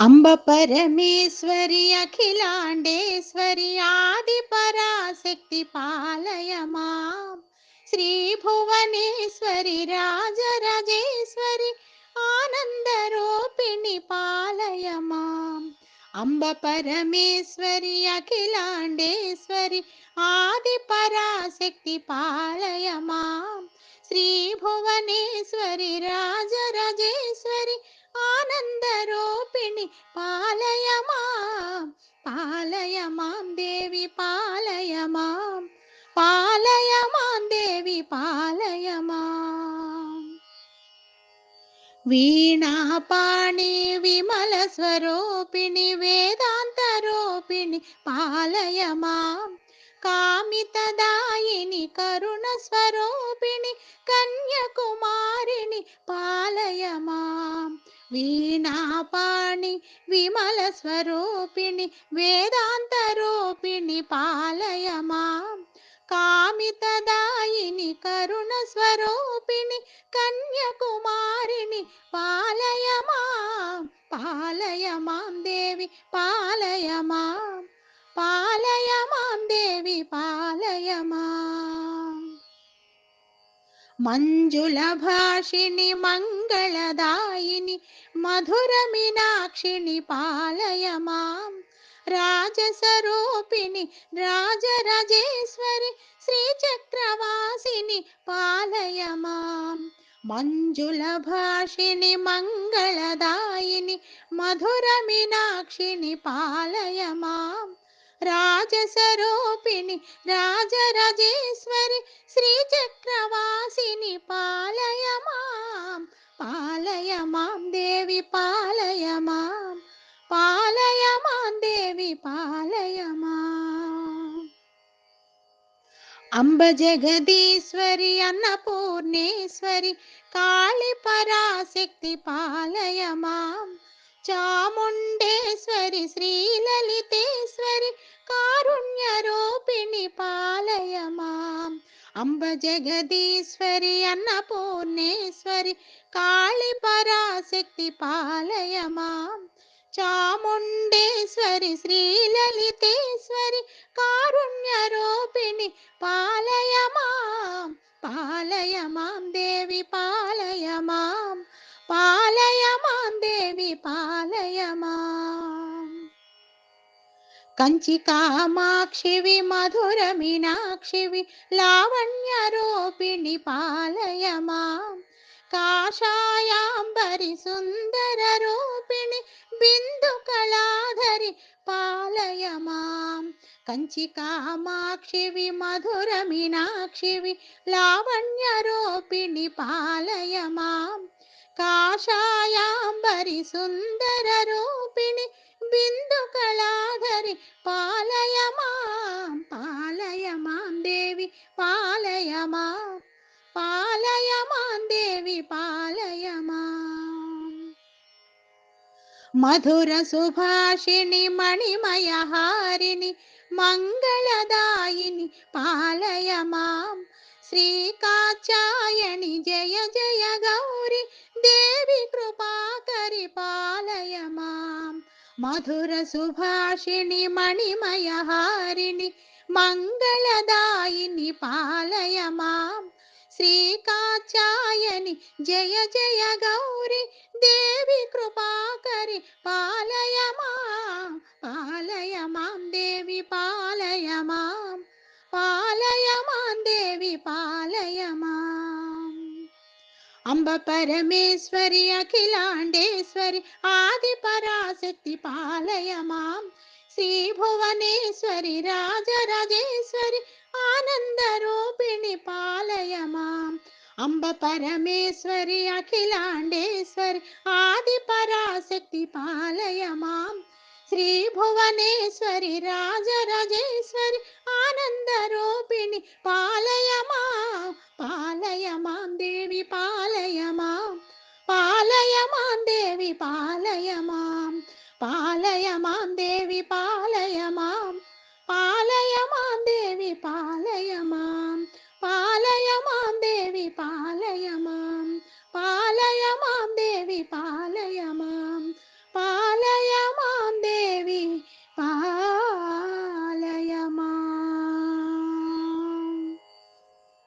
అంబ పరమేశ్వరి అఖిలాండేశ్వరి ఆది పరాశక్తి పాలయమా శ్రీ భువనేశ్వరి రాజరాజేశ్వరి ఆనందరూపిణి పాలయమా. అంబ పరమేశ్వరి అఖిలాండేశ్వరి ఆది పరాశక్తి పాలయమా శ్రీ భువనేశ్వరి రాజరాజే పాలయమాం. దేవి పాలయమా వీణాపాణి విమల స్వరూపిణి వేదాంతరూపిణి పాలయమా. కామితదాయిని కరుణ స్వరూపిణి కన్యకుమారిణి పాలయమా. వీణాపాణి విమల స్వరూపిణి వేదాంతరూపిణి పాలయమా. కామితదాయిని కరుణ స్వరూపిణి కన్యకుమారిణి పాలయమా పాలయమాం దేవి పాలయమా పాలయమాం దేవి పాలయమా. మంజుల భాషిణి మంగళదాయిని మధుర మీనాక్షిణి పాలయమాం. రాజసరూపిణి రాజరాజేశ్వరి శ్రీచక్రవాసిని పాలయమా. మంజుల భాషిణి మంగళదాయిని మధుర మీనాక్షిని పాలయమా. రాజసరూపిణి రాజరాజేశ్వరి శ్రీచక్రవాసిని పాలయమా. పాలయమాం దేవి పాలయమా. దేవి పాలయమాం అంబ జగదీశ్వరి అన్నపూర్ణేశ్వరి కాళి పరాశక్తి పాలయమాం చాముండేశ్వరి శ్రీలలితేశ్వరి కారుణ్య రూపిణి పాలయమాం అంబ జగదీశ్వరి అన్నపూర్ణేశ్వరి కాళి పరాశక్తి పాలయమాం చాముండేశ్వరి శ్రీలలితేశ్వరి కారుణ్య రూపిణి పాలయమాం పాలయమాం దేవి పాలయమాం పాలయమాం దేవి పాలయమాం. కంచి కామాక్షివి మధుర మీనాక్షివి లావణ్య రూపిణి పాలయమాం. కాషాయాంబరి సుందర రూపిణి బిందు కళాధరి పాలయమాం. కంచి కామాక్షివి మధుర మీనాక్షివి లావణ్య రూపిణి పాలయమాం. కాషాయాంబరి సుందర రూపిణి బిందు కళాధరి పాలయమాం. పాలయమాం దేవి పాలయమాం. పాలయమాం దేవి పాలయమాం. మధుర సుభాషిణి మణిమయహారిణి మంగళదాయిని పాలయమాం. శ్రీకాచాయణి జయ జయ గౌరి దేవి కృపాకరి పాలయమాం. మధుర సుభాషిణి మణిమయహారిణి మంగళదాయిని పాలయమాం. శ్రీకాచాయని జయ జయ గౌరి దేవి కృపాకరి పాలయమాం పాలయమాం దేవి పాలయమాం పాలయమాం దేవి పాలయమాం. అంబ పరమేశ్వరి అఖిలాండేశ్వరి ఆది పరాశక్తి పాలయమాం. శ్రీ భువనేశ్వరి రాజరాజేశ్వరి ఆనందరూపిణి అంబ పరమేశ్వరి అఖిలాండేశ్వరి ఆది పరాశక్తి పాలయమాం. శ్రీ భువనేశ్వరి రాజరాజేశ్వరి ఆనందరూపిణి పాలయమాం పాలయమాం దేవి పాలయమాం పాలయమాం దేవి పాలయమాం పాలయమాం దేవి పాలయమాం. పాలయమాం